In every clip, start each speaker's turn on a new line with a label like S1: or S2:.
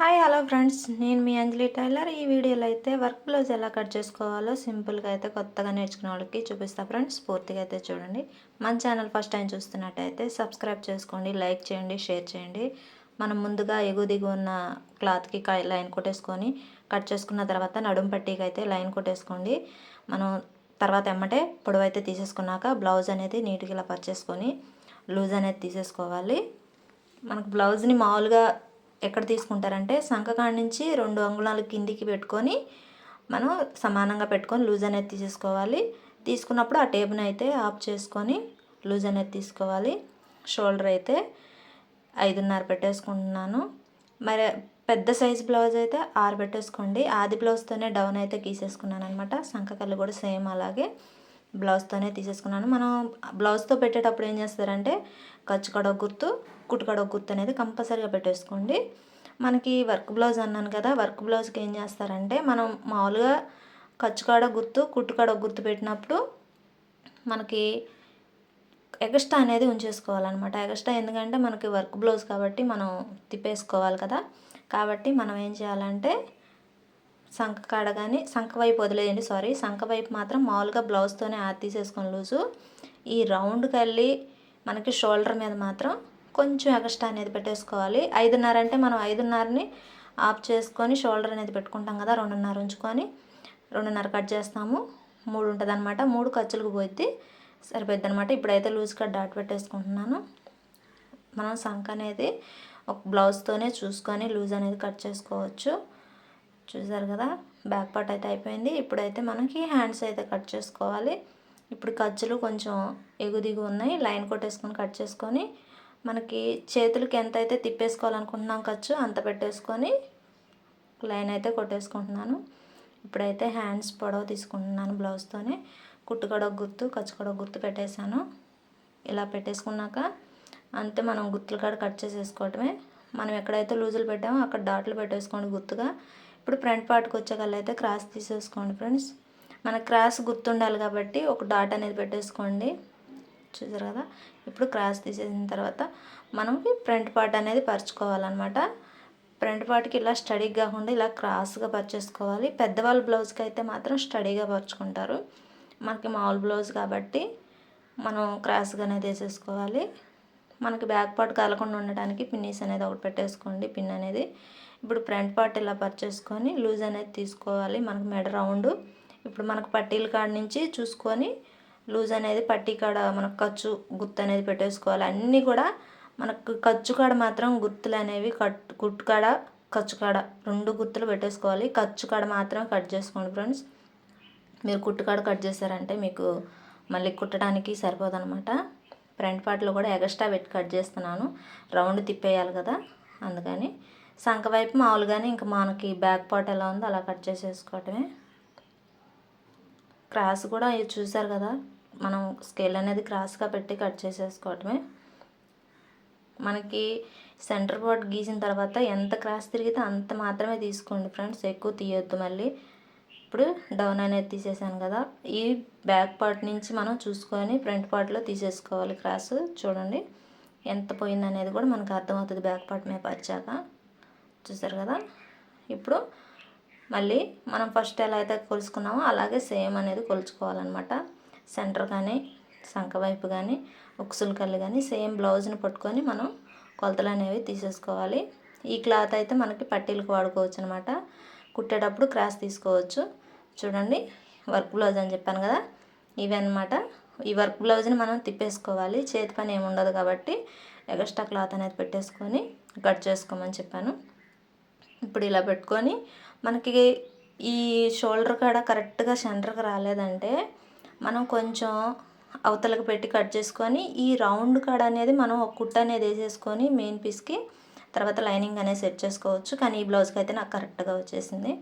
S1: Hi hello friends. నేను మీ అంజలి tailor. ఈ వీడియోలో అయితే వర్క్ బ్లౌజ్ ఎలా కట్ చేసుకోవాలో సింపుల్గా అయితే కొత్తగా నేర్చుకునే వాళ్ళకి చూపిస్తా ఫ్రెండ్స్. పూర్తిగా అయితే చూడండి. మన ఛానల్ ఫస్ట్ టైం చూస్తున్నట్టయితే సబ్స్క్రైబ్ చేసుకోండి లైక్ చేయండి షేర్ చేయండి. మనం ముందుగా ఎగు దిగు ఉన్న క్లాత్కి లైన్ కొట్టేసుకొని కట్ చేసుకున్న తర్వాత నడుం పట్టీకి అయితే లైన్ కొట్టేసుకోండి. మనం తర్వాత ఎమ్మటే పొడవు అయితే తీసేసుకున్నాక బ్లౌజ్ అనేది నీట్గా ఇలా పర్చేసుకొని లూజ్ అనేది తీసేసుకోవాలి. మనకు బ్లౌజ్ని మామూలుగా ఎక్కడ తీసుకుంటారంటే సంఖకాడ నుంచి రెండు అంగుళాలు కిందికి పెట్టుకొని మనం సమానంగా పెట్టుకొని లూజ్ అనేది తీసేసుకోవాలి. తీసుకున్నప్పుడు ఆ టేబుని అయితే ఆఫ్ చేసుకొని లూజ్ అనేది తీసుకోవాలి. షోల్డర్ అయితే ఐదున్నర పెట్టేసుకుంటున్నాను. మరి పెద్ద సైజ్ బ్లౌజ్ అయితే ఆరు పెట్టేసుకోండి. ఆది బ్లౌజ్తోనే డౌన్ అయితే గీసేసుకున్నాను అనమాట సంఖకల్లు కూడా సేమ్ అలాగే. బ్లౌజ్తోనే తీసేసుకున్నాను. మనం బ్లౌజ్తో పెట్టేటప్పుడు ఏం చేస్తారంటే ఖర్చు కడవ గుర్తు కుట్టుకడవ గుర్తు అనేది కంపల్సరీగా పెట్టేసుకోండి. మనకి వర్క్ బ్లౌజ్ అన్నాను కదా వర్క్ బ్లౌజ్కి ఏం చేస్తారంటే మనం మామూలుగా ఖర్చుకాడ గుర్తు కుట్టుకాడ గుర్తు పెట్టినప్పుడు మనకి ఎగస్ట్రా అనేది ఉంచేసుకోవాలన్నమాట. ఎగస్ట్రా ఎందుకంటే మనకి వర్క్ బ్లౌజ్ కాబట్టి మనం తిప్పేసుకోవాలి కదా. కాబట్టి మనం ఏం చేయాలంటే సంఖ కాడ కానీ సంఖ వైపు వదిలేయండి సారీ సంఖ వైపు మాత్రం మామూలుగా బ్లౌజ్తోనే ఆది తీసేసుకొని లూజు. ఈ రౌండ్కి వెళ్ళి మనకి షోల్డర్ మీద మాత్రం కొంచెం ఎక్స్ట్రా అనేది పెట్టేసుకోవాలి. ఐదున్నర అంటే మనం ఐదున్నరని ఆఫ్ చేసుకొని షోల్డర్ అనేది పెట్టుకుంటాం కదా రెండున్నర ఉంచుకొని. రెండున్నర కట్ చేస్తాము. మూడు ఉంటుంది అనమాట మూడు ఖర్చులకు పోయిద్ది. సరిపోద్ది అనమాట ఇప్పుడైతే లూజ్ కట్ డాట్ పెట్టేసుకుంటున్నాను. మనం సంఖ అనేది ఒక బ్లౌజ్తోనే చూసుకొని లూజ్ అనేది కట్ చేసుకోవచ్చు. చూసారు కదా? బ్యాక్ పార్ట్ అయితే అయిపోయింది. ఇప్పుడైతే మనకి హ్యాండ్స్ అయితే కట్ చేసుకోవాలి. ఇప్పుడు ఖర్చులు కొంచెం ఎగు దిగు ఉన్నాయి. లైన్ కొట్టేసుకొని కట్ చేసుకొని మనకి చేతులకి ఎంత అయితే తిప్పేసుకోవాలనుకుంటున్నాం ఖర్చు అంత పెట్టేసుకొని లైన్ అయితే కొట్టేసుకుంటున్నాను. ఇప్పుడైతే హ్యాండ్స్ పొడవు తీసుకుంటున్నాను బ్లౌజ్తోనే కుట్టుకడొక గుర్తు ఖర్చుకడొక గుర్తు పెట్టేశాను. ఇలా పెట్టేసుకున్నాక అంతే మనం గుర్తులు కాడ కట్ చేసేసుకోవటమే. మనం ఎక్కడైతే లూజులు పెట్టామో అక్కడ డాట్లు పెట్టేసుకోండి గుర్తుగా ఇప్పుడు ఫ్రంట్ పార్ట్కి వచ్చేకల్లా అయితే క్రాస్ తీసేసుకోండి ఫ్రెండ్స్. మన క్రాస్ గుర్తుండాలి కాబట్టి ఒక డాట్ అనేది పెట్టేసుకోండి. చూసారు కదా? ఇప్పుడు క్రాస్ తీసేసిన తర్వాత మనకి ఫ్రంట్ పార్ట్ అనేది పరుచుకోవాలన్నమాట. ఫ్రంట్ పార్ట్కి ఇలా స్టడీగా కాకుండా ఇలా క్రాస్గా పర్చేసుకోవాలి. పెద్దవాళ్ళ బ్లౌజ్కి అయితే మాత్రం స్టడీగా పరుచుకుంటారు. మనకి మామూలు బ్లౌజ్ కాబట్టి మనం క్రాస్గా అనేది వేసేసుకోవాలి మనకి బ్యాక్ పార్ట్ కలగకుండా ఉండడానికి పిన్నీస్ అనేది ఒకటి పెట్టేసుకోండి. పిన్ అనేది ఇప్పుడు ఫ్రంట్ పార్ట్ ఇలా పర్చేసుకొని లూజ్ అనేది తీసుకోవాలి. మనకు మెడ రౌండ్. ఇప్పుడు మనకు పట్టీల కాడ నుంచి చూసుకొని లూజ్ అనేది పట్టీ కాడ మనకు ఖర్చు గుర్తు అనేది పెట్టేసుకోవాలి. అన్నీ కూడా మనకు ఖర్చు కాడ మాత్రం గుర్తులు అనేవి కట్ కుట్టు కాడ ఖర్చు కాడ రెండు గుర్తులు పెట్టేసుకోవాలి. ఖర్చు కాడ మాత్రం కట్ చేసుకోండి ఫ్రెండ్స్. మీరు కుట్టు కాడ కట్ చేశారంటే మీకు మళ్ళీ కుట్టడానికి సరిపోదనమాట ఫ్రంట్ పార్ట్లో కూడా ఎగస్ట్రా పెట్టి కట్ చేస్తున్నాను. రౌండ్ తిప్పేయాలి కదా. అందుకని సంఖ వైపు మామూలుగానే ఇంకా మనకి బ్యాక్ పార్ట్ ఎలా ఉందో అలా కట్ చేసేసుకోవటమే. క్రాస్ కూడా చూసారు కదా. మనం స్కేల్ అనేది క్రాస్గా పెట్టి కట్ చేసేసుకోవటమే. మనకి సెంటర్ పార్ట్ గీసిన తర్వాత ఎంత క్రాస్ తిరిగితే అంత మాత్రమే తీసుకోండి ఫ్రెండ్స్. ఎక్కువ తీయొద్దు మళ్ళీ. ఇప్పుడు డౌన్ అనేది తీసేసాను కదా. ఈ బ్యాక్ పార్ట్ నుంచి మనం చూసుకొని ఫ్రంట్ పార్ట్లో తీసేసుకోవాలి క్రాస్. చూడండి. ఎంత పోయింది అనేది కూడా మనకు అర్థమవుతుంది బ్యాక్ పార్ట్ మీద వచ్చాక చూసారు కదా? ఇప్పుడు మళ్ళీ మనం ఫస్ట్ ఎలా అయితే కొలుసుకున్నామో అలాగే సేమ్ అనేది కొలుచుకోవాలన్నమాట. సెంటర్ కానీ సంఖ వైపు కానీ ఉక్సుల కళ్ళు కానీ సేమ్ బ్లౌజ్ని పట్టుకొని మనం కొలతలు అనేవి తీసేసుకోవాలి. ఈ క్లాత్ అయితే మనకి పట్టీలకు వాడుకోవచ్చు అనమాట కుట్టేటప్పుడు క్రాస్ తీసుకోవచ్చు. చూడండి వర్క్ బ్లౌజ్ అని చెప్పాను కదా ఇవి అనమాట ఈ వర్క్ బ్లౌజ్ని మనం తిప్పేసుకోవాలి. చేతి పని ఏమి ఉండదు కాబట్టి ఎగస్ట్రా క్లాత్ అనేది పెట్టేసుకొని కట్ చేసుకోమని చెప్పాను. ఇప్పుడు ఇలా పెట్టుకొని మనకి ఈ షోల్డర్ కాడ కరెక్ట్గా సెంటర్కి రాలేదంటే మనం కొంచెం అవతలకు పెట్టి కట్ చేసుకొని ఈ రౌండ్ కాడ అనేది మనం ఒక కుట్ట అనేది వేసేసుకొని మెయిన్ పీస్కి తర్వాత లైనింగ్ అనేది సెట్ చేసుకోవచ్చు. కానీ ఈ బ్లౌజ్కి అయితే నాకు కరెక్ట్గా వచ్చేసింది.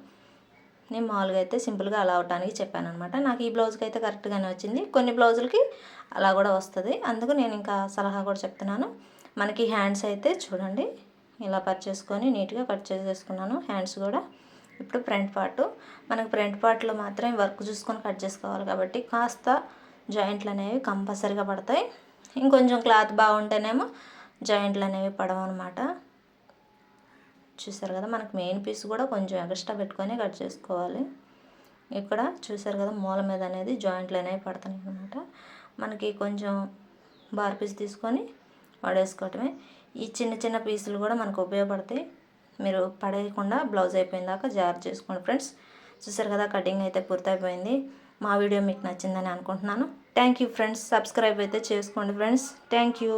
S1: నేను మామూలుగా అయితే సింపుల్గా అలా అవటానికి చెప్పాను అనమాట నాకు ఈ బ్లౌజ్కి అయితే కరెక్ట్గానే వచ్చింది. కొన్ని బ్లౌజులకి అలా కూడా వస్తుంది. అందుకు నేను ఇంకా సలహా కూడా చెప్తున్నాను. మనకి హ్యాండ్స్ అయితే చూడండి. ఇలా కట్ చేసుకొని నీట్గా కట్ చేసేసుకున్నాను. హ్యాండ్స్ కూడా ఇప్పుడు ఫ్రంట్ పార్ట్. మనకు ఫ్రంట్ పార్ట్లో మాత్రం వర్క్ చూసుకొని కట్ చేసుకోవాలి కాబట్టి కాస్త జాయింట్లు అనేవి కంపల్సరీగా పడతాయి. ఇంకొంచెం క్లాత్ బాగుంటేనేమో జాయింట్లు అనేవి పడవన్నమాట చూసారు కదా మనకు మెయిన్ పీస్ కూడా కొంచెం ఎక్స్ట్రా పెట్టుకొని కట్ చేసుకోవాలి. ఇక్కడ చూసారు కదా మూల మీద అనేది జాయింట్లు అనేవి పడుతున్నాయి అనమాట మనకి కొంచెం బార్ పీస్ తీసుకొని పడేసుకోవటమే. ఈ చిన్న చిన్న పీసులు కూడా మనకు ఉపయోగపడతాయి. మీరు పడేయకుండా బ్లౌజ్ అయిపోయిన దాకా జార్ చేసుకోండి ఫ్రెండ్స్ చూసారు కదా కటింగ్ అయితే పూర్తయిపోయింది. మా వీడియో మీకు నచ్చిందని అనుకుంటున్నాను. థ్యాంక్ యూ ఫ్రెండ్స్ సబ్స్క్రైబ్ అయితే చేసుకోండి ఫ్రెండ్స్ థ్యాంక్ యూ